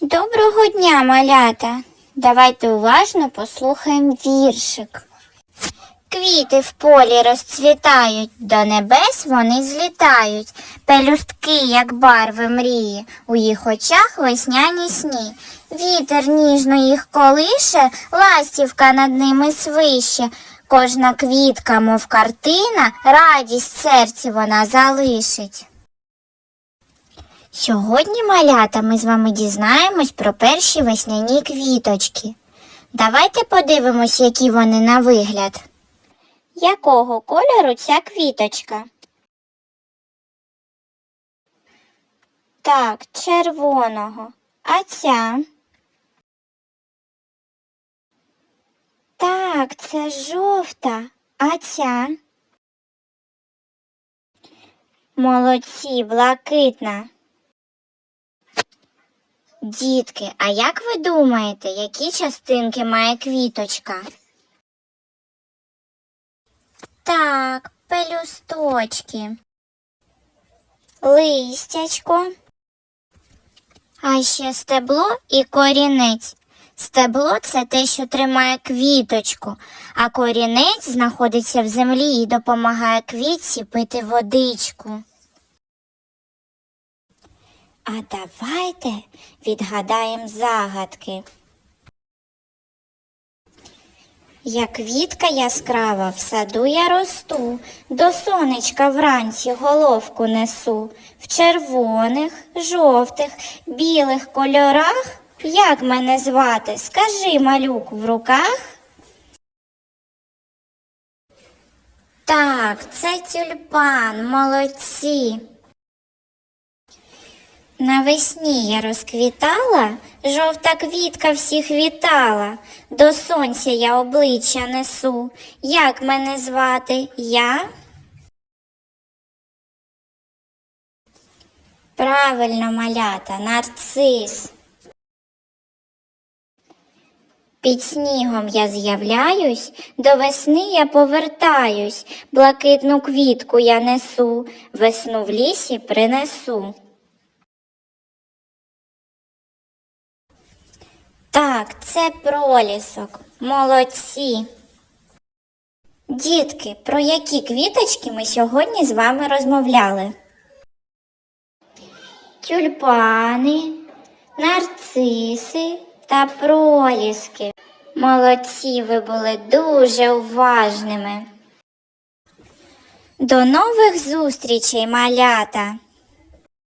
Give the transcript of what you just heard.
Доброго дня, малята! Давайте уважно послухаємо віршик. Квіти в полі розцвітають, до небес вони злітають, пелюстки, як барви мрії, у їх очах весняні сні. Вітер ніжно їх колише, ластівка над ними свище. Кожна квітка, мов картина, радість серці вона залишить. Сьогодні, малята, ми з вами дізнаємось про перші весняні квіточки. Давайте подивимось, які вони на вигляд. Якого кольору ця квіточка? Так, червоного. А ця? Так, це жовта. А ця? Молодці, блакитна. Дітки, а як ви думаєте, які частинки має квіточка? Так, пелюсточки. Листячко. А ще стебло і корінець. Стебло це те, що тримає квіточку, а корінець знаходиться в землі і допомагає квітці пити водичку. А давайте відгадаємо загадки. Я квітка яскрава, в саду я росту, до сонечка вранці головку несу. В червоних, жовтих, білих кольорах. Як мене звати? Скажи, малюк, в руках? Так, це тюльпан, молодці. Навесні я розквітала, жовта квітка всіх вітала, до сонця я обличчя несу. Як мене звати? Я? Правильно, малята, нарцис. Під снігом я з'являюсь, до весни я повертаюсь, блакитну квітку я несу, весну в лісі принесу. Так, це пролісок. Молодці. Дітки, про які квіточки ми сьогодні з вами розмовляли? Тюльпани, нарциси та проліски. Молодці, ви були дуже уважними. До нових зустрічей, малята!